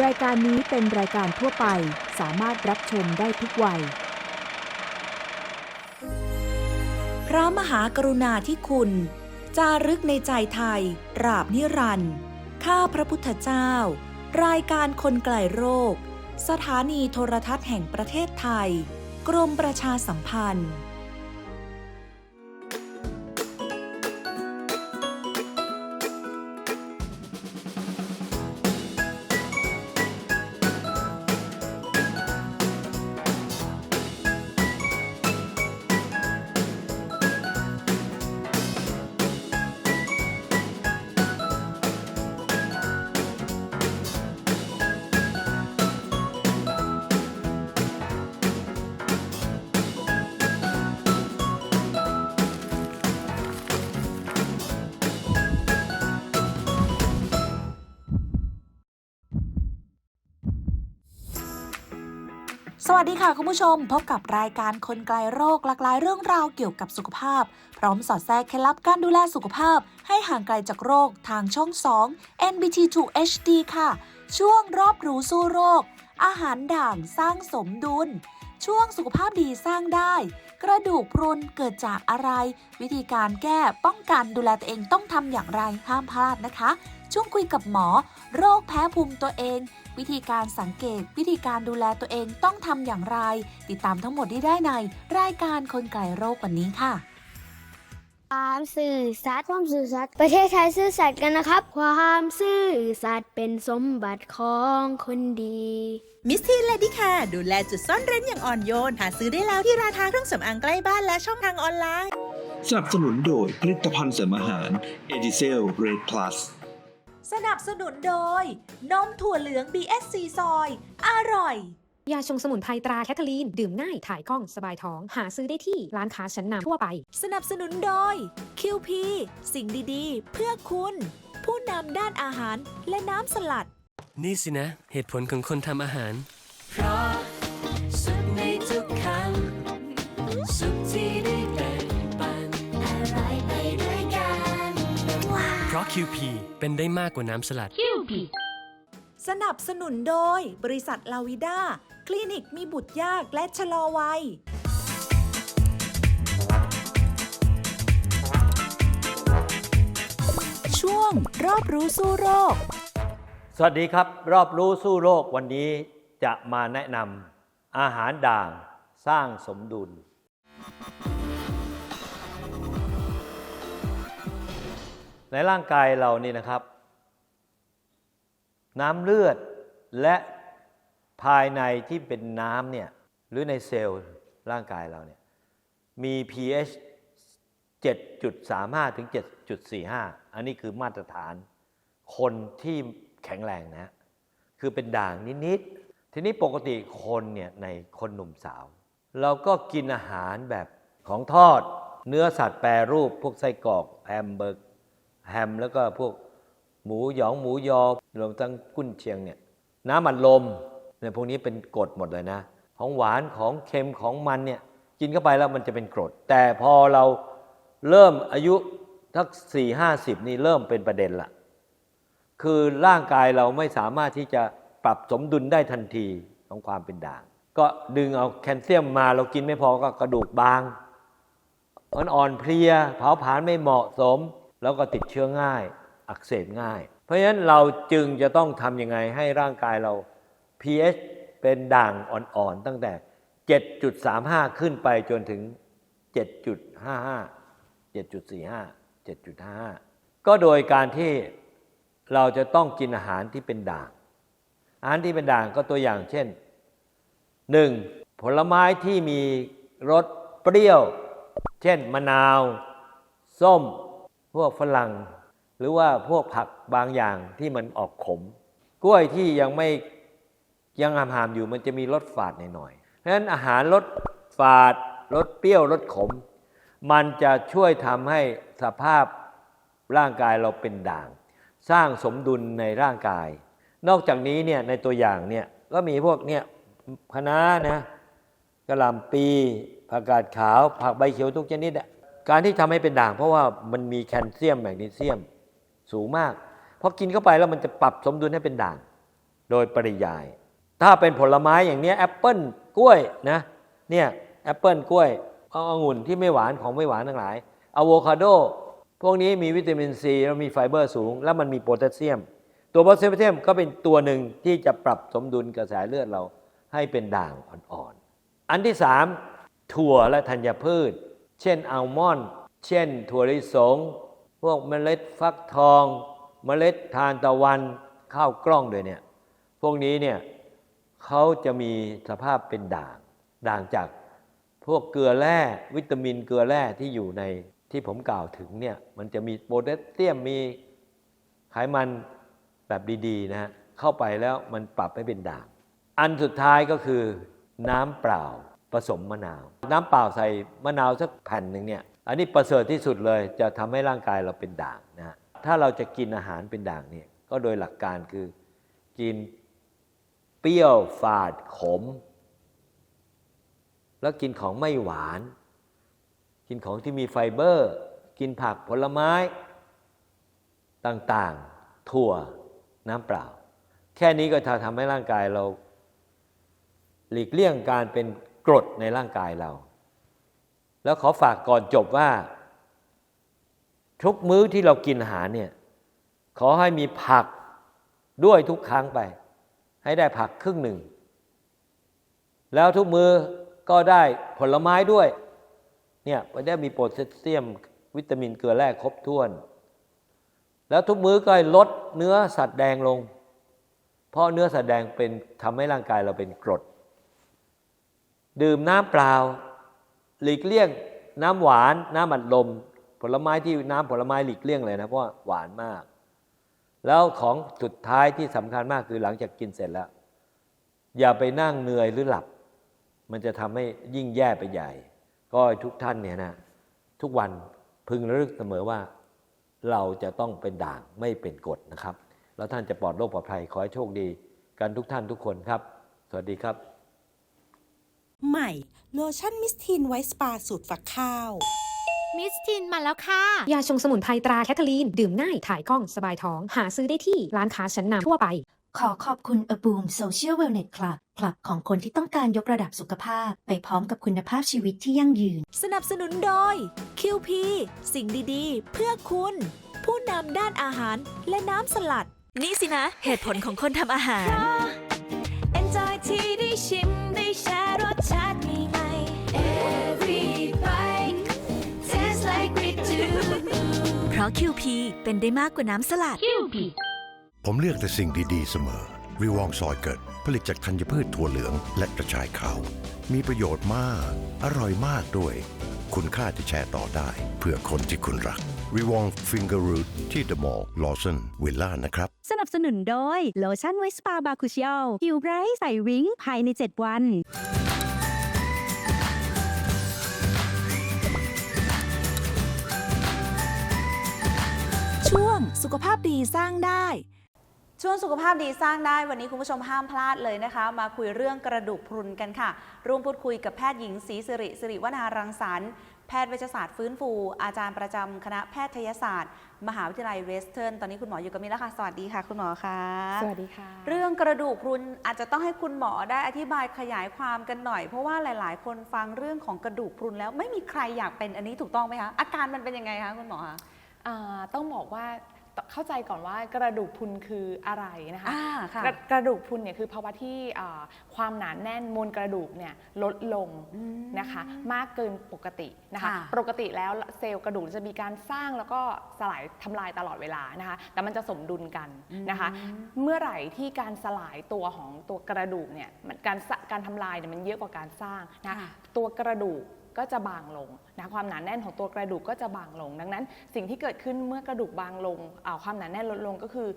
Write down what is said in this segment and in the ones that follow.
รายการนี้เป็นรายการทั่วไปสามารถรับชมได้ทุกวัย พระมหากรุณาธิคุณ จารึกในใจไทย ราบนิรันดร์ข้าพระพุทธเจ้า รายการคนไกลโรค สถานีโทรทัศน์แห่งประเทศไทย กรมประชาสัมพันธ์ วัสดีค่ะคุณผู้ชม พบกับรายการคนไกลโรคหลากหลายเรื่องราวเกี่ยวกับสุขภาพ พร้อมสอดแทรกเคล็ดลับการดูแลสุขภาพ ให้ห่างไกลจากโรคทางช่อง 2 NBT2 HD ค่ะ ช่วงรอบรู้สู้โรค อาหารด่างสร้างสมดุล ช่วงสุขภาพดีสร้างได้ กระดูกพรุนเกิดจากอะไร วิธีการแก้ป้องกันดูแลตัวเองต้องทำอย่างไรห้ามพลาดนะคะ ช่วงคุยกับหมอ โรคแพ้ภูมิตัวเอง วิธีการสังเกต วิธีการดูแลตัวเองต้องทำอย่างไร ติดตามทั้งหมดที่ได้ใน รายการคนไกลโรควันนี้ค่ะความสื่อสัตย์ความสื่อสัตย์ประเทศไทยซื่อสัตย์กันนะครับ ความซื่อสัตย์เป็นสมบัติของคนดีมิสทีนเลดี้แคร์ดูแลจุดซ่อนเร้นอย่างอ่อนโยน หาซื้อได้แล้วที่ร้านค้าเครื่องสำอางใกล้บ้านและช่องทางออนไลน์ สนับสนุนโดยผลิตภัณฑ์เสริมอาหารเอดิเซลเรดพลัส สนับสนุนโดย นมถั่วเหลือง BSC ซอย อร่อย ยาชงสมุนไพรตราแคทเธอรีน ดื่มง่ายถ่ายคล่องสบายท้อง หาซื้อได้ที่ร้านค้าชั้นนำทั่วไป สนับสนุนโดย QP สิ่งดีๆ เพื่อคุณ ผู้นำด้านอาหารและน้ำสลัด นี่สินะ เหตุผลของคนทำอาหาร เพราะ QP เป็นได้มากกว่าน้ำสลัดสนับสนุนโดย บริษัทลาวิด้า คลินิกมีบุตรยากและชะลอวัย ช่วงรอบรู้สู้โรค สวัสดีครับ รอบรู้สู้โรควันนี้จะมาแนะนำอาหารด่างสร้างสมดุล ในร่างกายเรานี่นะครับ น้ำเลือดและภายในที่เป็นน้ำเนี่ยหรือในเซลล์ร่างกายเราเนี่ยมี pH 7.35 ถึง 7.45 อันนี้คือมาตรฐาน คนที่แข็งแรงนะ คือเป็นด่างนิด ๆ ทีนี้ปกติคนเนี่ยในคนหนุ่มสาว เราก็กินอาหารแบบของทอด เนื้อสัตว์แปรรูปพวกไส้กรอกแฮมเบอร์ แฮมแล้วก็พวกหมูหยองหมูยอรวมทั้งกุ้นเชียงเนี่ยน้ำมันลมเนี่ยพวกนี้เป็นกรดหมดเลยนะ ของหวานของเค็มของมันเนี่ยกินเข้าไปแล้วมันจะเป็นกรด แต่พอเราเริ่มอายุทักสี่ห้าสิบนี่เริ่มเป็นประเด็นละคือร่างกายเราไม่สามารถที่จะปรับสมดุลได้ทันทีของความเป็นด่าง ก็ดึงเอาแคลเซียมมาเรากินไม่พอก็กระดูกบางอ่อนๆเพลียเผาผลาญไม่เหมาะสม แล้วก็ติดเชื้อง่ายอักเสบง่าย เพราะฉะนั้นเราจึงจะต้องทำยังไงให้ร่างกายเรา pH เป็นด่างอ่อนๆ ตั้งแต่ 7.35 ขึ้นไปจนถึง 7.55 7.45 7.55 ก็โดยการที่เราจะต้องกินอาหารที่เป็นด่าง อาหารที่เป็นด่างก็ตัวอย่างเช่น 1. ผลไม้ที่มีรสเปรี้ยว เช่นมะนาว ส้ม พวกฝรั่งหรือว่าพวกผักบางอย่างที่มันออกขม กล้วยที่ยังไม่ยังหามๆอยู่มันจะมีรสฝาดหน่อยๆเพราะฉะนั้นอาหารรสฝาดรสเปรี้ยวรสขม มันจะช่วยทำให้สภาพร่างกายเราเป็นด่าง สร้างสมดุลในร่างกาย นอกจากนี้เนี่ยในตัวอย่างเนี่ยก็มีพวกเนี่ยคะน้านะกระหล่ำปีผักกาดขาว ผักใบเขียวทุกชนิดอะ การที่ทำให้เป็นด่าง เพราะว่ามันมีแคลเซียมแมกนีเซียมสูงมากพอกินเข้าไปแล้วมันจะปรับสมดุลให้เป็นด่าง โดยปริยาย ถ้าเป็นผลไม้อย่างนี้แอปเปิลกล้วยนะเนี่ยแอปเปิลกล้วยเอาองุ่นที่ไม่หวานของไม่หวานทั้งหลายอะโวคาโดพวกนี้มีวิตามินซีแล้วมีไฟเบอร์สูง แล้วมันมีโพแทสเซียม ตัวโพแทสเซียมก็เป็นตัวหนึ่งที่จะปรับสมดุลกระแสเลือดเราให้เป็นด่างอ่อนๆอันที่สามถั่วและธัญพืช เช่นอัลมอนด์เช่นถั่วลิสง พวกเมล็ดฟักทอง เมล็ดทานตะวันข้าวกล้องด้วยเนี่ย พวกนี้เนี่ยเขาจะมีสภาพเป็นด่าง ด่างจากพวกเกลือแร่วิตามินเกลือแร่ที่อยู่ในที่ผมกล่าวถึงเนี่ยมันจะมีโพแทสเซียมมีไขมันแบบดีๆนะฮะเข้าไปแล้วมันปรับให้เป็นด่าง อันสุดท้ายก็คือน้ำเปล่า ผสมมะนาว น้ำเปล่าใส่มะนาวสักแผ่นหนึ่งเนี่ยอันนี้ประเสริฐที่สุดเลยจะทำให้ร่างกายเราเป็นด่างนะฮะถ้าเราจะกินอาหารเป็นด่างเนี่ยก็โดยหลักการคือกินเปรี้ยวฝาดขม แล้วกินของไม่หวาน กินของที่มีไฟเบอร์ กินผักผลไม้ต่างๆ ถั่วน้ำเปล่า แค่นี้ก็จะทำให้ร่างกายเรา หลีกเลี่ยงการเป็น กรดในร่างกายเรา แล้วขอฝากก่อนจบว่า ทุกมื้อที่เรากินอาหารเนี่ย ขอให้มีผักด้วยทุกครั้งไป ให้ได้ผักครึ่งหนึ่ง แล้วทุกมื้อก็ได้ผลไม้ด้วย เนี่ยมันได้มีโพแทสเซียม วิตามินเกลือแร่ครบถ้วน แล้วทุกมื้อก็ให้ลดเนื้อสัตว์แดงลง เพราะเนื้อสัตว์แดงเป็นทำให้ร่างกายเราเป็นกรด ดื่มน้ำเปล่า หลีกเลี่ยง น้ำหวาน น้ำอัดลม ผลไม้ที่น้ำผลไม้หลีกเลี่ยงเลยนะเพราะหวานมาก แล้วของสุดท้ายที่สำคัญมากคือหลังจากกินเสร็จแล้ว อย่าไปนั่งเหนื่อยหรือหลับ มันจะทำให้ยิ่งแย่ไปใหญ่ ก็ทุกท่านเนี่ยนะทุกวันพึงระลึกเสมอว่า เราจะต้องเป็นด่างไม่เป็นกรดนะครับ แล้วท่านจะปลอดโรคปลอดภัยขอให้โชคดี กันทุกท่านทุกคนครับ สวัสดีครับ ใหม่โลชั่นมิสทีนไวท์สปาสูตรฝักข้าว มิสทินมาแล้วค่ะ ยาชงสมุนไพรตราแคทเธอรีน ดื่มง่าย ถ่ายคล่องสบายท้อง หาซื้อได้ที่ร้านค้าชั้นนำทั่วไป ขอขอบคุณ A Boom Social Wellness Club คลับของคนที่ต้องการยกระดับสุขภาพ ไปพร้อมกับคุณภาพชีวิตที่ยั่งยืน สนับสนุนโดย QP สิ่งดีๆ เพื่อคุณ ผู้นำด้านอาหารและน้ำสลัด นี่สินะ เหตุผลของคนทำอาหาร Enjoy ที่ได้ ชิมได้แชร์รสชาติใหม่ๆ Every bite tastes like we do เพราะ QP เป็นได้มากกว่าน้ำสลัดผมเลือกแต่สิ่งดี ๆ เสมอวิวองซอยเกิด ผลิตจากธัญพืชถั่วเหลืองและกระชายขาว มีประโยชน์มาก อร่อยมากด้วย คุณค่าที่แชร์ต่อได้ เพื่อคนที่คุณรักวิวองฟิงเกอร์รูทที่เดอะมอลล์ลอสันวิลล่านะครับ สนับสนุนโดยโลชั่นไวท์สปาบาคูชิอลผิวไบรท์ใสวิ้งภายใน 7 วัน ช่วงสุขภาพดีสร้างได้ ช่วงสุขภาพดีสร้างได้วันนี้คุณผู้ชมห้ามพลาดเลยนะคะ มาคุยเรื่องกระดูกพรุนกันค่ะ ร่วมพูดคุยกับแพทย์หญิงศรีสิริสิริวนารังสรรค์แพทย์เวชศาสตร์ฟื้นฟู อาจารย์ประจำคณะแพทยศาสตร์ มหาวิทยาลัยเวสเทิร์นตอนนี้คุณหมออยู่กับมินแล้วค่ะ สวัสดีค่ะ คุณหมอคะสวัสดีค่ะ เรื่องกระดูกพรุนอาจจะต้องให้คุณหมอได้อธิบายขยายความกันหน่อย เพราะว่าหลาย ๆ คนฟังเรื่องของกระดูกพรุนแล้วไม่มีใครอยากเป็นอันนี้ถูกต้องไหมคะอาการมันเป็นยังไงคะคุณหมอคะ อ่าต้องบอกว่า เข้าใจก่อนว่ากระดูกพรุนคืออะไรนะคะอ่าค่ะกระกระดูกพรุนเนี่ยคือภาวะที่อ่าความหนาแน่นมวลกระดูกเนี่ยลดลงอืมนะคะ มากเกินปกตินะคะค่ะปกติแล้วเซลล์กระดูกจะมีการสร้างแล้วก็สลายทำลายตลอดเวลานะคะ แต่มันจะสมดุลกันนะคะ เมื่อไหร่ที่การสลายตัวของตัวกระดูกเนี่ยมันการสะการทำลายเนี่ยมันเยอะกว่าการสร้างนะค่ะตัวกระดูก ก็จะบางลงนะความหนาแน่นของตัวกระดูกก็จะบางลง ดังนั้น สิ่งที่เกิดขึ้นเมื่อกระดูกบางลงอ่าความหนาแน่นลดลงก็คือ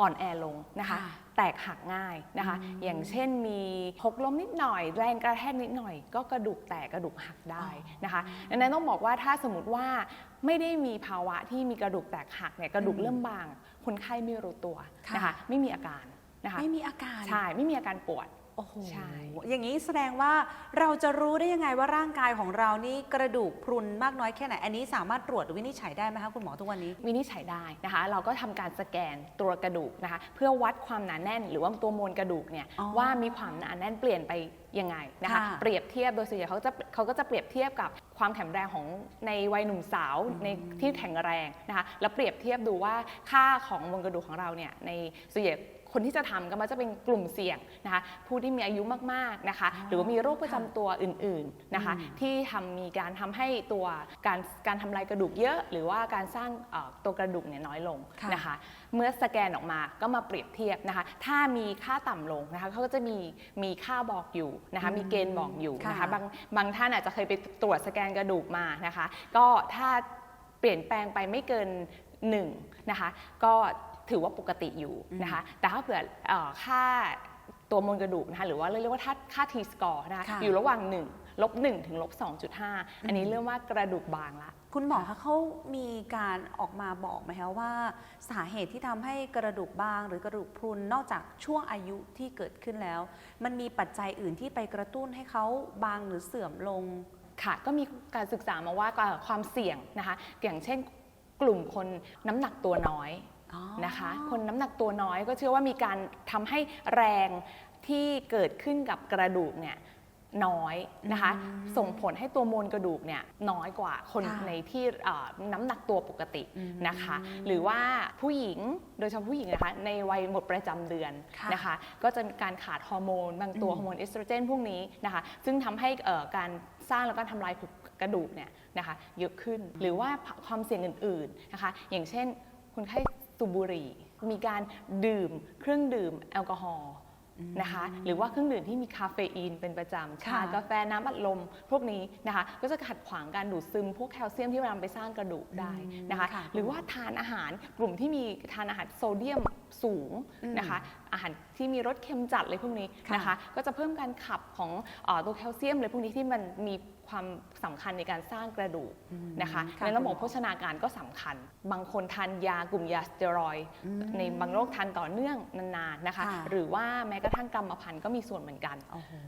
อ่อนแอลงนะคะค่ะแตกหักง่ายนะคะ อย่างเช่นมีหกล้มนิดหน่อย แรงกระแทกนิดหน่อย ก็กระดูกแตกกระดูกหักได้นะคะดังนั้นต้องบอกว่าถ้าสมมติว่าไม่ได้มีภาวะที่มีกระดูกแตกหักเนี่ยกระดูกเริ่มบาง คนไข้ไม่รู้ตัวนะคะ ไม่มีอาการนะคะ ไม่มีอาการ ใช่ ไม่มีอาการปวด โอ้โหใช่ อย่างนี้แสดงว่าเราจะรู้ได้ยังไงว่าร่างกายของเรานี่กระดูกพรุนมากน้อยแค่ไหน อันนี้สามารถตรวจหรือวินิจฉัยได้ไหมคะคุณหมอทุกวันนี้ วินิจฉัยได้นะคะ เราก็ทำการสแกนตัวกระดูกนะคะ เพื่อวัดความหนาแน่น หรือว่าตัวมวลกระดูกเนี่ยอ๋อว่ามีความหนาแน่นเปลี่ยนไปยังไงนะคะ ค่ะเปรียบเทียบโดยส่วนใหญ่เขาจะเขาก็จะเปรียบเทียบกับความแข็งแรงของในวัยหนุ่มสาวในที่แข็งแรงนะคะ แล้วเปรียบเทียบดูว่าค่าของมวลกระดูกของเราเนี่ยในส่วนใหญ่ คนที่จะทำก็มักจะเป็นกลุ่มเสี่ยงนะคะผู้ที่มีอายุมากๆนะคะ หรือว่ามีโรคประจำตัวอื่นๆนะคะ ที่ทำมีการทำให้ตัวการการทำลายกระดูกเยอะ หรือว่าการสร้างเอ่อตัวกระดูกเนี่ยน้อยลงค่ะนะคะ เมื่อสแกนออกมาก็มาเปรียบเทียบนะคะ ถ้ามีค่าต่ำลงนะคะเขาก็จะมีมีค่าบอกอยู่นะคะมีเกณฑ์บอกอยู่นะคะค่ะบางบางท่านอาจจะเคยไปตรวจสแกนกระดูกมานะคะ ก็ถ้าเปลี่ยนแปลงไปไม่เกิน1นะคะ ก็ ถือว่าปกติอยู่นะคะแต่ถ้าเผื่อเอ่อค่าตัวมวลกระดูกนะคะหรือว่าเรียกว่าค่าค่า T score นะคะค่ะอยู่ระหว่าง1ลบ1ถึงลบ2.5 อันนี้เริ่มว่ากระดูกบางละ คุณหมอคะเขามีการออกมาบอกไหมคะว่าสาเหตุที่ทำให้กระดูกบางหรือกระดูกพรุนนอกจากช่วงอายุที่เกิดขึ้นแล้ว มันมีปัจจัยอื่นที่ไปกระตุ้นให้เขาบางหรือเสื่อมลงค่ะ ก็มีการศึกษามาว่าเอ่อความเสี่ยงนะคะอย่างเช่นกลุ่มคนน้ำหนักตัวน้อย นะคะ คนน้ำหนักตัวน้อยก็เชื่อว่ามีการทำให้แรงที่เกิดขึ้นกับกระดูกเนี่ยน้อยนะคะ ส่งผลให้ตัวมวลกระดูกเนี่ยน้อยกว่าคนค่ะในที่เอ่อน้ำหนักตัวปกตินะคะ หรือว่าผู้หญิงโดยเฉพาะผู้หญิงนะคะในวัยหมดประจำเดือนค่ะนะคะ ก็จะมีการขาดฮอร์โมน บางตัวฮอร์โมนเอสโตรเจนพวกนี้นะคะ ซึ่งทำให้เอ่อการสร้างแล้วก็ทำลายกระดูกเนี่ยนะคะเยอะขึ้นหรือว่าความเสี่ยงอื่นๆนะคะ อย่างเช่นคนไข้ สูบบุหรี่ มีการดื่มเครื่องดื่มแอลกอฮอล์นะคะหรือว่าเครื่องดื่มที่มีคาเฟอีนเป็นประจำชาค่ะกาแฟน้ำอัดลมพวกนี้นะคะก็จะขัดขวางการดูดซึมพวกแคลเซียมที่นำไปสร้างกระดูกได้นะคะค่ะหรือว่าทานอาหารกลุ่มที่มีทานอาหารโซเดียมสูงนะคะอาหารที่มีรสเค็มจัดเลยพวกนี้นะคะก็จะเพิ่มการขับของเออตัวแคลเซียมเลยพวกนี้ที่มันมี ความสำคัญในการสร้างกระดูกนะคะค่ะในระบบโภชนาการก็สำคัญ บางคนทานยากลุ่มยาสเตียรอยด์ในบางโรคทานต่อเนื่องนานๆนะคะค่ะหรือว่าแม้กระทั่งกรรมพันธุ์ก็มีส่วนเหมือนกันนะคะ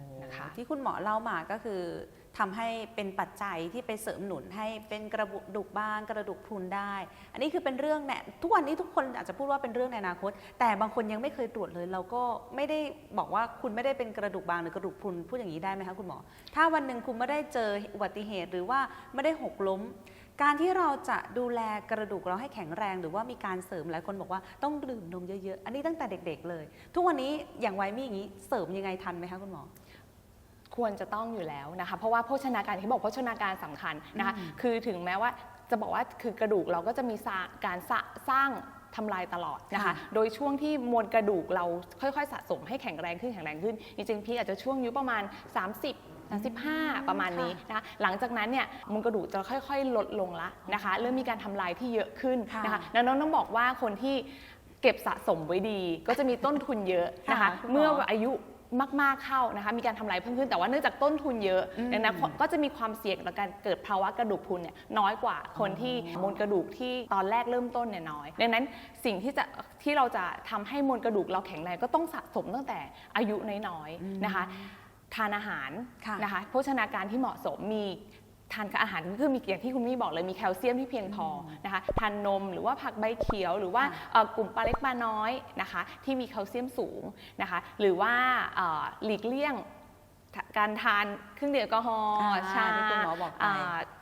ที่คุณหมอเล่ามาก็คือทำให้เป็นปัจจัยที่ไปเสริมหนุนให้เป็นกระดูกบ้างกระดูกพรุนได้ อันนี้คือเป็นเรื่องเนี่ยทุกวันนี้ทุกคนอาจจะพูดว่าเป็นเรื่องในอนาคต แต่บางคนยังไม่เคยตรวจเลย เราก็ไม่ได้บอกว่าคุณไม่ได้เป็นกระดูกบางหรือกระดูกพรุนพูดอย่างนี้ได้ไหมคะคุณหมอ ถ้าวันหนึ่งคุณไม่ได้เจออุบัติเหตุหรือว่าไม่ได้หกล้ม การที่เราจะดูแลกระดูกเราให้แข็งแรง หรือว่ามีการเสริมหลายคนบอกว่าต้องดื่มนมเยอะๆ อันนี้ตั้งแต่เด็ก ๆ เลย ทุกวันนี้อย่างไวมี่อย่างนี้เสริมยังไงทันไหมคะคุณหมอ ควรจะต้องอยู่แล้วนะคะ เพราะว่าโภชนาการที่บอกโภชนาการสำคัญนะคะอืมคือถึงแม้ว่าจะบอกว่าคือกระดูกเราก็จะมีสร้างการสร้างสร้างทำลายตลอดนะคะค่ะโดยช่วงที่มวลกระดูกเราค่อยๆ สะสมให้แข็งแรงขึ้นแข็งแรงขึ้น จริงๆ พี่อาจจะช่วงอายุประมาณ 30 35 ประมาณนี้นะคะหลังจากนั้นเนี่ยมวลกระดูกจะค่อย ๆ ลดลงละนะคะ เริ่มมีการทำลายที่เยอะขึ้นนะคะดังนั้นต้องบอกว่าคนที่เก็บสะสมไว้ดี ก็จะมีต้นทุนเยอะนะคะค่ะคุณหมอเมื่ออายุ มากๆเข้านะคะมีการทำลายเพิ่มขึ้น แต่ว่าเนื่องจากต้นทุนเยอะอืมดังนั้นก็จะมีความเสี่ยงต่อการเกิดภาวะกระดูกพรุนเนี่ยน้อยกว่าคนที่มวลกระดูกที่ตอนแรกเริ่มต้นเนี่ยน้อย ดังนั้นสิ่งที่จะที่เราจะทำให้มวลกระดูกเราแข็งแรงก็ต้องสะสมตั้งแต่อายุน้อยๆนะคะ ทานอาหารค่ะนะคะโภชนาการที่เหมาะสมมี ทานกับอาหารก็คือมีอย่างที่คุณมี่บอกเลยมีแคลเซียมที่เพียงพอนะคะทานนมหรือว่าผักใบเขียว หรือว่าเอ่อกลุ่มปลาเล็กปลาน้อยนะคะที่มีแคลเซียมสูงนะคะหรือว่าเอ่อหลีกเลี่ยงการทานเครื่องดื่มแอลกอฮอล์อ่าชาที่คุณหมอบอกไปา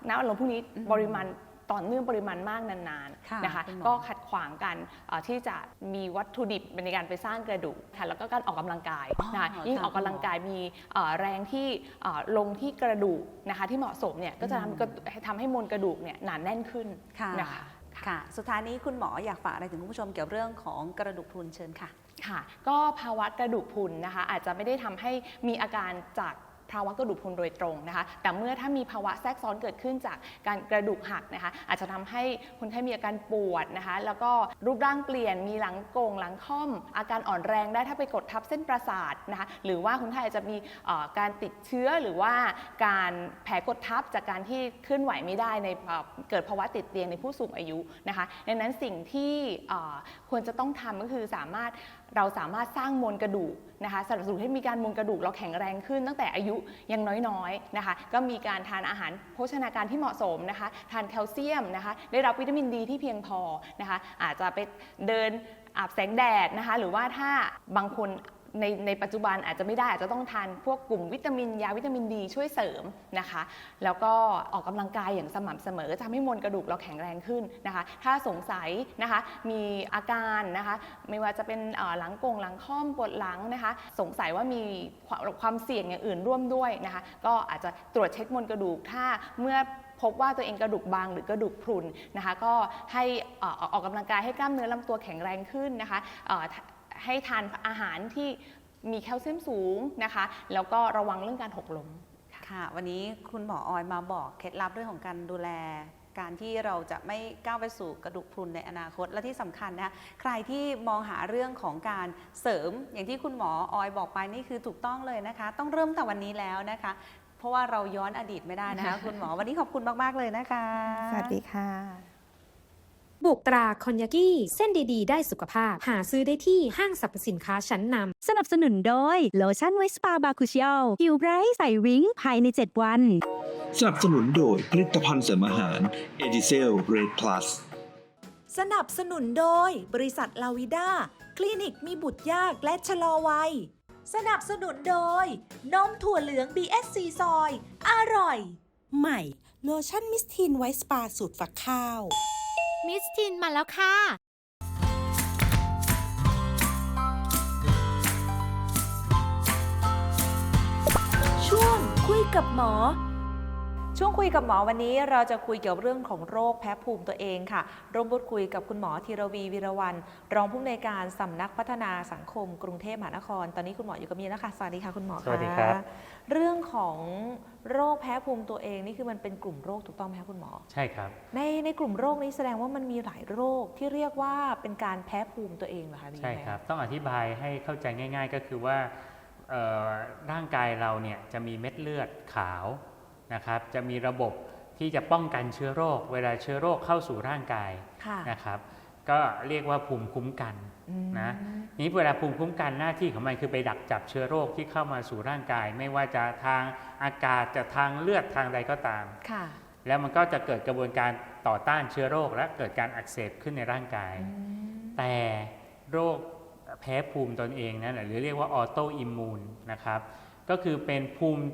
น้ำอัดลมพวกนี้ปริมาณ ต่อเนื่องปริมาณมากนานค่ะๆนะคะคุณหมอก็ขัดขวางกันเอ่อที่จะมีวัตถุดิบในการไปสร้างกระดูกค่ะแล้วก็การออกกำลังกายนะคะอ๋อยิ่งค่ะออกกำลังกายมีเอ่อแรงที่เอ่อลงที่กระดูกนะคะที่เหมาะสมเนี่ยก็จะทำกระทำให้มวลกระดูกเนี่ยหนาแน่นขึ้นค่ะนะคะค่ะ สุดท้ายนี้คุณหมออยากฝากอะไรถึงคุณผู้ชมเกี่ยวกับเรื่องของกระดูกพรุนเชิญค่ะ ค่ะ ก็ภาวะกระดูกพรุนนะคะ อาจจะไม่ได้ทำให้มีอาการจาก ภาวะกระดูกพรุนโดยตรงนะคะ แต่เมื่อถ้ามีภาวะแทรกซ้อนเกิดขึ้นจากการกระดูกหักนะคะ อาจจะทำให้คนไข้มีอาการปวดนะคะ แล้วก็รูปร่างเปลี่ยน มีหลังโก่งหลังค่อม อาการอ่อนแรงได้ถ้าไปกดทับเส้นประสาทนะคะ หรือว่าคนไข้อาจจะมีการติดเชื้อหรือว่าการแผลกดทับจากการที่เคลื่อนไหวไม่ได้ในเกิดภาวะติดเตียงในผู้สูงอายุนะคะ ดังนั้นสิ่งที่ควรจะต้องทำก็คือสามารถเราสามารถสร้างมวลกระดูกนะคะสนับสนุนให้มีการมวลกระดูกเราแข็งแรงขึ้น ตั้งแต่อายุยังน้อยๆนะคะ ก็มีการทานอาหารโภชนาการที่เหมาะสมนะคะ ทานแคลเซียมนะคะ ได้รับวิตามินดีที่เพียงพอนะคะ อาจจะไปเดินอาบแสงแดดนะคะ หรือว่าถ้าบางคน ในในปัจจุบันอาจจะไม่ได้อาจจะต้องทานพวกกลุ่มวิตามินยาวิตามินดีช่วยเสริมนะคะ แล้วก็ออกกำลังกายอย่างสม่ำเสมอจะทำให้มวลกระดูกเราแข็งแรงขึ้นนะคะ ถ้าสงสัยนะคะมีอาการนะคะ ไม่ว่าจะเป็นหลังโกงหลังค่อมปวดหลังนะคะ สงสัยว่ามีความเสี่ยงอย่างอื่นร่วมด้วยนะคะ ก็อาจจะตรวจเช็คมวลกระดูกถ้าเมื่อพบว่าตัวเองกระดูกบางหรือกระดูกพรุนนะคะ ก็ให้ออออกกำลังกายให้กล้ามเนื้อลำตัวแข็งแรงขึ้นนะคะ ให้ทานอาหารที่มีแคลเซียมสูงนะคะ แล้วก็ระวังเรื่องการหกล้มค่ะ วันนี้คุณหมอออยมาบอกเคล็ดลับเรื่องของการดูแล การที่เราจะไม่ก้าวไปสู่กระดูกพรุนในอนาคตและที่สำคัญนะคะใครที่มองหาเรื่องของการเสริม อย่างที่คุณหมอออยบอกไปนี่คือถูกต้องเลยนะคะ ต้องเริ่มแต่วันนี้แล้วนะคะ เพราะว่าเราย้อนอดีตไม่ได้นะคะ คุณหมอวันนี้ขอบคุณมาก ๆ เลยนะคะ สวัสดีค่ะ บุกตราคอนยากิเส้นดีๆ ได้สุขภาพ หาซื้อได้ที่ห้างสรรพสินค้าชั้นนำสนับสนุนโดยโลชั่นไวสปาบาคุชิโอผิวไร้ใสวิ้งภายใน 7 วัน สนับสนุนโดยผลิตภัณฑ์เสริมอาหารเอดิเซลเรดพลัสสนับสนุนโดย บริษัทลาวิด้าคลินิกมีบุตรยากและชะลอวัย สนับสนุนโดย นมถั่วเหลือง BSC ซอย อร่อย ใหม่ โลชั่นมิสทีนไวท์สปาสูตรฝักข้าว มิสทินมาแล้วค่ะ ช่วงคุยกับหมอ ช่วงคุยกับหมอวันนี้เราจะคุยเกี่ยวกับเรื่องของโรคแพ้ภูมิตัวเองค่ะ ร่วมพูดคุยกับคุณหมอธีรวีวิรวันรองผู้อำนวยการสำนักพัฒนาสังคม กรุงเทพมหานคร ตอนนี้คุณหมออยู่กับมีแล้วค่ะ สวัสดีค่ะ คุณหมอสวัสดีครับ เรื่องของโรคแพ้ภูมิตัวเองนี่คือมันเป็นกลุ่มโรคถูกต้องไหมคะคุณหมอ ใช่ครับ ในในกลุ่มโรคนี้แสดงว่ามันมีหลายโรคที่เรียกว่าเป็นการแพ้ภูมิตัวเองเหรอคะหอใช่ยังไงครับ ต้องอธิบายให้เข้าใจง่าย ๆ ก็คือว่าเอ่อร่างกายเราเนี่ยจะมีเม็ดเลือดขาว นะครับ จะมีระบบที่จะป้องกันเชื้อโรค เวลาเชื้อโรคเข้าสู่ร่างกายค่ะนะครับ ก็เรียกว่าภูมิคุ้มกันอืมนะนี้เวลาภูมิคุ้มกันหน้าที่ของมันคือไปดักจับเชื้อโรคที่เข้ามาสู่ร่างกาย ไม่ว่าจะทางอากาศจะทางเลือดทางใดก็ตามค่ะแล้วมันก็จะเกิดกระบวนการต่อต้านเชื้อโรค และเกิดการอักเสบขึ้นในร่างกาย แต่โรคแพ้ภูมิตนเองนั่นแหละหรือเรียกว่าออโตอิมมูนนะครับ ก็คือเป็นภูมิ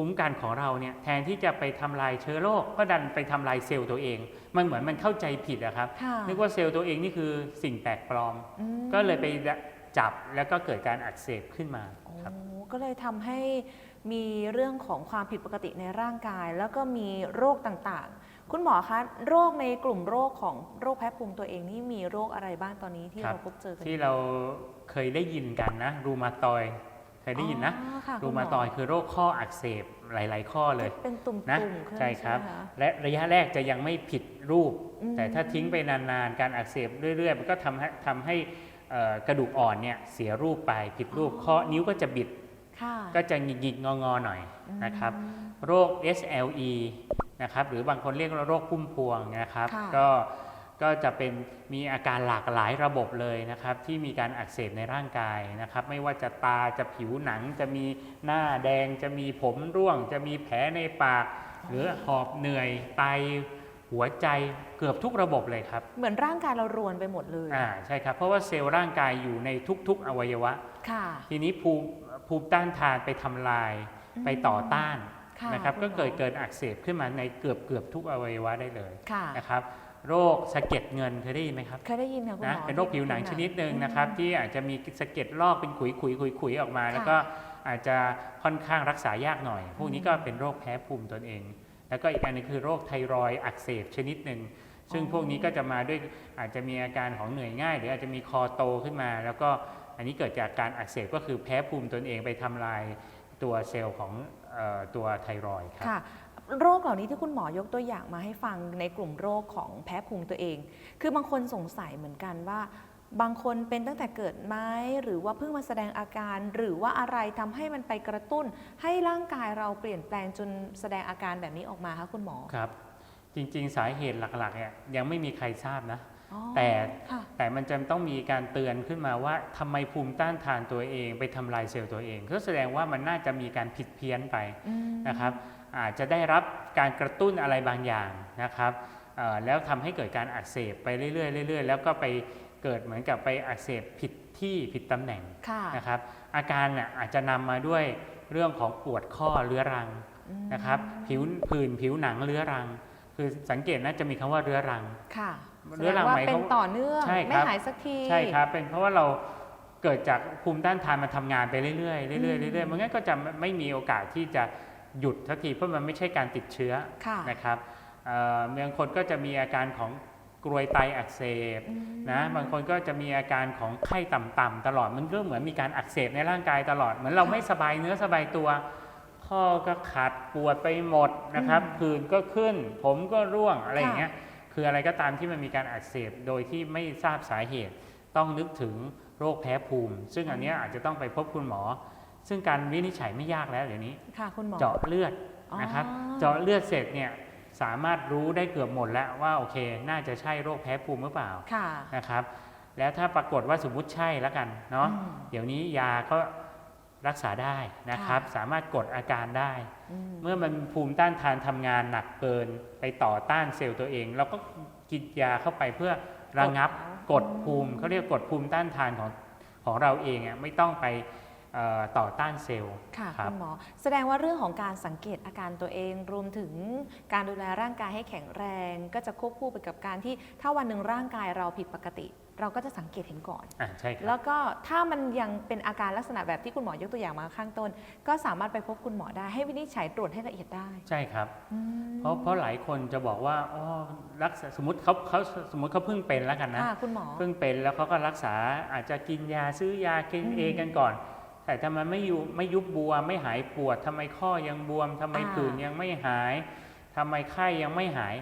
คุ้มกันของเราเนี่ยแทนที่จะไปทำลายเชื้อโรคก็ดันไปทำลายเซลล์ตัวเอง มันเหมือนมันเข้าใจผิดอะครับค่ะนึกว่าเซลล์ตัวเองนี่คือสิ่งแปลกปลอมอืมก็เลยไปจับแล้วก็เกิดการอักเสบขึ้นมาครับโอ้ก็เลยทำให้มีเรื่องของความผิดปกติในร่างกาย แล้วก็มีโรคต่างๆ คุณหมอคะโรคในกลุ่มโรคของโรคแพ้ภูมิตัวเองนี่มีโรคอะไรบ้างตอนนี้ที่ครัเราบพบเจอกันที่เราเคยได้ยินกันนะรูมาตอยด์ เคยได้ยินนะอ๋อค่ะรูคุณหมอมาตอยด์คือโรคข้ออักเสบหลาย ๆ ข้อเลยเป็นตุ่มๆนะขึ้นใช่ครับใช่ไหมคะและระยะแรกจะยังไม่ผิดรูป อืม แต่ถ้าทิ้งไปนาน ๆ การอักเสบเรื่อย ๆ มันก็ทำให้ทำให้เอ่อกระดูกอ่อนเนี่ยเสียรูปไปผิดรูปข้อนิ้วก็จะบิด ค่ะ ก็จะหงิกๆงอๆหน่อยนะครับ โรค SLE นะครับหรือบางคนเรียกว่าโรคพุ่มพวงนะครับ ค่ะ ก็ ก็จะเป็นมีอาการหลากหลายระบบเลยนะครับ ที่มีการอักเสบในร่างกายนะครับ ไม่ว่าจะตาจะผิวหนัง จะมีหน้าแดงจะมีผมร่วง จะมีแผลในปาก หรือหอบเหนื่อยไตหัวใจเกือบทุกระบบเลยครับ เหมือนร่างกายเรารวนไปหมดเลยอ่าใช่ครับ เพราะว่าเซลล์ร่างกายอยู่ในทุก ๆ อวัยวะค่ะ ทีนี้ภูมิภูมิต้านทานไปทำลายอืมไปต่อต้านค่ะนะครับคุณหมก็อเกิดเกิดอักเสบขึ้นมาในเกือบเกือบทุกอวัยวะได้เลยค่ะนะครับ โรคสะเก็ดเงินเคยได้ยินไหมครับเคยได้ยินค่ะคุณหนะมอเป็นโรคผิวหนังชนิดหนึ่งนะครับ ที่อาจจะมีสะเก็ดลอกเป็นขุยขุยขุยขุยๆออกมา แล้วก็อาจจะค่อนข้างรักษายากหน่อย พวกนี้ก็เป็นโรคแพ้ภูมิตนเอง แล้วก็อีกอันหนึงคือโรคไทรอยด์อักเสบชนิดหนึ่งซึ่งพวกนี้ก็จะมาด้วยอาจจะมีอาการของเหนื่อยง่าย หรืออาจจะมีคอโตขึ้นมา แล้วก็อันนี้เกิดจากการอักเสบก็คือแพ้ภูมิตนเองไปทำลายตัวเซลล์ของเออตัวไทรอยด์ครับค่ะ โรคเหล่านี้ที่คุณหมอยกตัวอย่างมาให้ฟังในกลุ่มโรคของแพ้ภูมิตัวเอง คือบางคนสงสัยเหมือนกันว่า บางคนเป็นตั้งแต่เกิดไหมหรือว่าเพิ่งมาแสดงอาการ หรือว่าอะไรทำให้มันไปกระตุ้น ให้ร่างกายเราเปลี่ยนแปลงจนแสดงอาการแบบนี้ออกมาคะคุณหมอครับ จริงๆ สาเหตุหลักๆเนี่ยยังไม่มีใครทราบนะอ๋อแต่ค่ะแต่มันจะต้องมีการเตือนขึ้นมาว่าทำไมภูมิต้านทานตัวเอง ไปทำลายเซลล์ตัวเองก็แสดงว่ามันน่าจะมีการผิดเพี้ยนไปอืมนะครับ อาจจะได้รับการกระตุ้นอะไรบางอย่างนะครับเอ่อแล้วทำให้เกิดการอักเสบไปเรื่อยๆเรื่อยๆ แล้วก็ไปเกิดเหมือนกับไปอักเสบผิดที่ผิดตำแหน่งค่ะนะครับ อาการน่ะอาจจะนำมาด้วยเรื่องของปวดข้อเรื้อรังอืมนะครับ ผิวผื่นผิวหนังเรื้อรัง คือสังเกตนะจะมีคำว่าเรื้อรังค่ะเรื้อรังแสดว่าหมายเป็ความนต่อเนื่องใช่ไม่ครับหายสักทีใช่ครับ เป็นเพราะว่าเราเกิดจากภูมิต้านทานมันทำงานไปเรื่อยๆเรื่อยๆเรื่อยๆมันงั้นก็จะไม่ไม่มีโอกาสที่จะ หยุดสักทีเพราะมันไม่ใช่การติดเชื้อค่ะนะครับเอ่อบางคนก็จะมีอาการของกรวยไตอักเสบนะบางคนก็จะมีอาการของไข้ต่ำๆตลอดมันก็เหมือนมีการอักเสบในร่างกายตลอด เหมือนเราไม่สบายเนื้อสบายตัว ข้อก็ขาดปวดไปหมดนะครับผื่นก็ขึ้น ผมก็ร่วงอะไรอย่างเงี้ยคืออะไรก็ตามที่มันมีการอักเสบโดยที่ไม่ทราบสาเหตุ ต้องนึกถึงโรคแพ้ภูมิ ซึ่งอันเนี้ยอาจจะต้องไปพบคุณหมอ ซึ่งการวินิจฉัยไม่ยากแล้วเดี๋ยวนี้ ค่ะคุณหมอ เจาะเลือดอ๋อนะครับ เจาะเลือดเสร็จเนี่ยสามารถรู้ได้เกือบหมดแล้วว่าโอเค น่าจะใช่โรคแพ้ภูมิหรือเปล่าค่ะนะครับ แล้วถ้าปรากฏว่าสมมุติใช่แล้วกันเนาะอืมเดี๋ยวนี้ยาก็รักษาได้นะครับ สามารถกดอาการได้อืมเมื่อมันภูมิต้านทานทำงานหนักเกินไปต่อต้านเซลล์ตัวเอง เราก็กินยาเข้าไปเพื่อระงับกดภูมิเขาเรียกกดภูมิต้านทานของของเราเองอะไม่ต้องไปเอ่อ ต่อต้านเซลล์ค่ะครัคุณหมอ แสดงว่าเรื่องของการสังเกตอาการตัวเอง รวมถึงการดูแลร่างกายให้แข็งแรง ก็จะควบคู่ไปกับการที่ถ้าวันหนึ่งร่างกายเราผิดปกติ เราก็จะสังเกตเห็นก่อนอ่าใช่ครับ แล้วก็ถ้ามันยังเป็นอาการลักษณะแบบที่คุณหมอยกตัวอย่างมาข้างต้น ก็สามารถไปพบคุณหมอได้ให้วินิจฉัยตรวจให้ละเอียดได้ใช่ครับ อืมเพราะเพราะหลายคนจะบอกว่าอ๋อรักษาสมมติเขาเขาสมมติเขาเพิ่งเป็นแล้วกันนะ ค่ะคุณหมอ เพิ่งเป็นแล้วเขาก็รักษาอาจจะกินยาซื้อยากินอืม เองกันก่อน แต่ทำไมไม่ยุไม่ยุบบวมไม่หายปวดทำไมข้อยังบวมทำไมอ่าผื่นยังไม่หายทำไมไข้ยังไม่หาย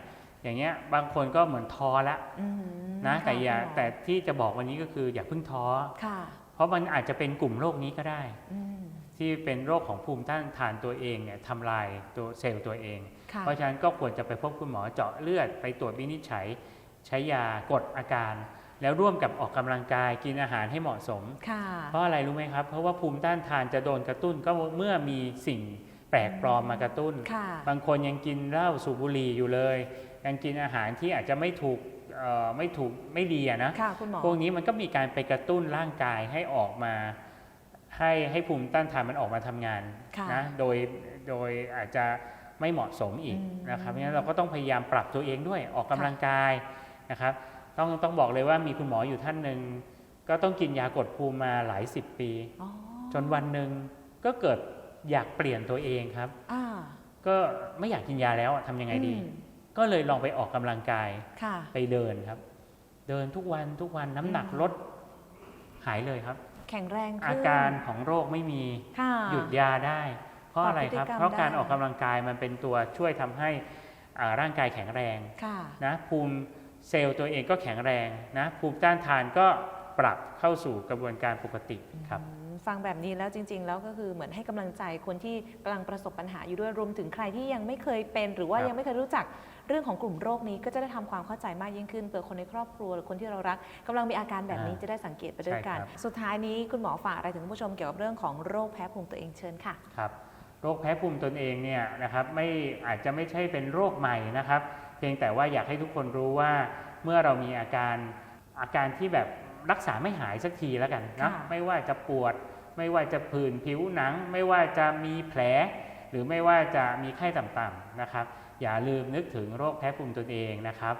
อย่างเงี้ย บางคนก็เหมือนท้อละอืมนะแต่ค่ะอย่าคุณหมแต่ที่จะบอกวันนี้ก็คืออย่าเพิ่งท้อค่ะเพราะมันอาจจะเป็นกลุ่มโรคนี้ก็ได้อืมที่เป็นโรคของภูมิต้านทานตัวเองเนี่ยทำลายตัวเซลล์ตัวเองค่ะเพราะฉะนั้นก็ควรจะไปพบคุณหมอเจาะเลือดไปตรวจวินิจฉัย ใช้ยากดอาการ แล้วร่วมกับออกกำลังกายกินอาหารให้เหมาะสมค่ะเพราะอะไรรู้ไหมครับ เพราะว่าภูมิต้านทานจะโดนกระตุ้นก็เมื่อมีสิ่งแปลกปลอมมากระตุ้นค่ะบางคนยังกินเหล้าสูบบุหรี่อยู่เลย ยังกินอาหารที่อาจจะไม่ถูกเอ่อไม่ถูกไม่ดีอะนะค่ะคุณหมอพวกนี้มันก็มีการไปกระตุ้นร่างกายให้ออกมาให้ให้ภูมิต้านทานมันออกมาทำงานค่ะนะโดยโดยอาจจะไม่เหมาะสมอีกอืมนะครับเพราะฉะนั้นเราก็ต้องพยายามปรับตัวเองด้วยออกกำลังกายนะครับ ต้องต้องบอกเลยว่ามีคุณหมออยู่ท่านหนึ่งก็ต้องกินยากดภูมิมาหลายสิบปีอ๋อจนวันหนึ่งก็เกิดอยากเปลี่ยนตัวเองครับอ่าก็ไม่อยากกินยาแล้วอะทำยังไงดีอืมก็เลยลองไปออกกำลังกายค่ะไปเดินครับ เดินทุกวันทุกวันน้ำหนักอืมลดหายเลยครับ แข็งแรงขึ้นอาการของโรคไม่มีค่ะหยุดยาได้ เพราะอะไรครับปรับพฤติกรรมเพราะการได้ออกกำลังกายมันเป็นตัวช่วยทำให้อ่าร่างกายแข็งแรงค่ะนะภูมิ เซลล์ตัวเองก็แข็งแรงนะภูมิต้านทานก็ปรับเข้าสู่กระบวนการปกติครับอืมฟังแบบนี้แล้วจริง ๆ แล้วก็คือเหมือนให้กำลังใจคนที่กำลังประสบปัญหาอยู่ด้วยรวมถึงใครที่ยังไม่เคยเป็น หรือว่าครับยังไม่เคยรู้จักเรื่องของกลุ่มโรคนี้ก็จะได้ทำความเข้าใจมากยิ่งขึ้นเผื่อคนในครอบครัวหรือคนที่เรารักกำลังมีอาการแบบนี้อ่าจะได้สังเกตไปด้วยกันใช่ครับสุดท้ายนี้คุณหมอฝากอะไรถึงคุณผู้ชมเกี่ยวกับเรื่องของโรคแพ้ภูมิตัวเองเชิญค่ะครับโรคแพ้ภูมิตนเองเนี่ยนะครับไม่อาจจะไม่ใช่เป็นโรคใหม่นะครับ เพียงแต่ว่าอยากให้ทุกคนรู้ว่าเมื่อเรามีอาการอาการที่แบบรักษาไม่หายสักทีแล้วกันนะค่ะไม่ว่าจะปวด ไม่ว่าจะผื่นผิวหนัง ไม่ว่าจะมีแผล หรือไม่ว่าจะมีไข้ต่ำๆนะครับ อย่าลืมนึกถึงโรคแพ้ภูมิตนเองนะครับ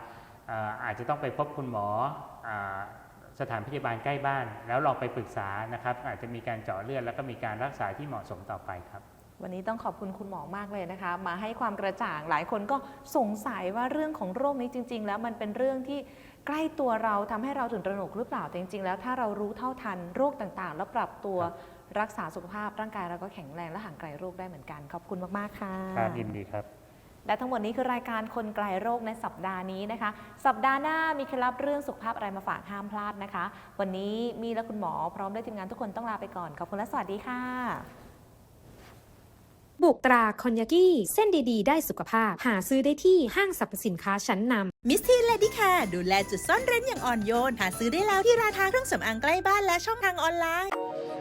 อ่าอาจจะต้องไปพบคุณหมออาสถานพยาบาลใกล้บ้าน แล้วลองไปปรึกษานะครับ อาจจะมีการเจาะเลือดแล้วก็มีการรักษาที่เหมาะสมต่อไปครับ วันนี้ต้องขอบคุณคุณหมอมากเลยนะคะ มาให้ความกระจ่างหลายคนก็สงสัยว่าเรื่องของโรคนี้จริง ๆ แล้วมันเป็นเรื่องที่ใกล้ตัวเราทำให้เราตื่นตระหนกหรือเปล่าแต่จริง ๆ แล้วถ้าเรารู้เท่าทันโรคต่างๆ แล้วปรับตัวรักษาสุขภาพร่างกายเราก็แข็งแรงและห่างไกลโรคได้เหมือนกัน ขอบคุณมากๆค่ะครับยินดีครับ และทั้งหมดนี้คือรายการคนไกลโรคในสัปดาห์นี้นะคะ สัปดาห์หน้ามีเคล็ดลับเรื่องสุขภาพอะไรมาฝากห้ามพลาดนะคะ วันนี้มีและคุณหมอพร้อมด้วยทีมงานทุกคนต้องลาไปก่อนขอบคุณและสวัสดีค่ะ บุกตราคอนยากิเส้นดีๆ ได้สุขภาพ หาซื้อได้ที่ห้างสรรพสินค้าชั้นนำมิสทีนเลดี้แคร์ดูแลจุดซ่อนเร้นอย่างอ่อนโยน หาซื้อได้แล้วที่ร้านค้าเครื่องสำอางใกล้บ้านและช่องทางออนไลน์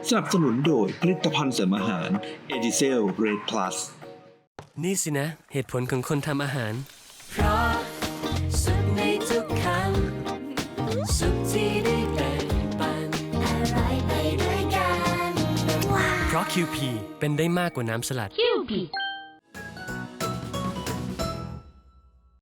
สนับสนุนโดยผลิตภัณฑ์เสริมอาหารเอดิเซลเรดพลัสนี่สินะ เหตุผลของคนทำอาหาร QP เป็นได้มากกว่าน้ำสลัด QP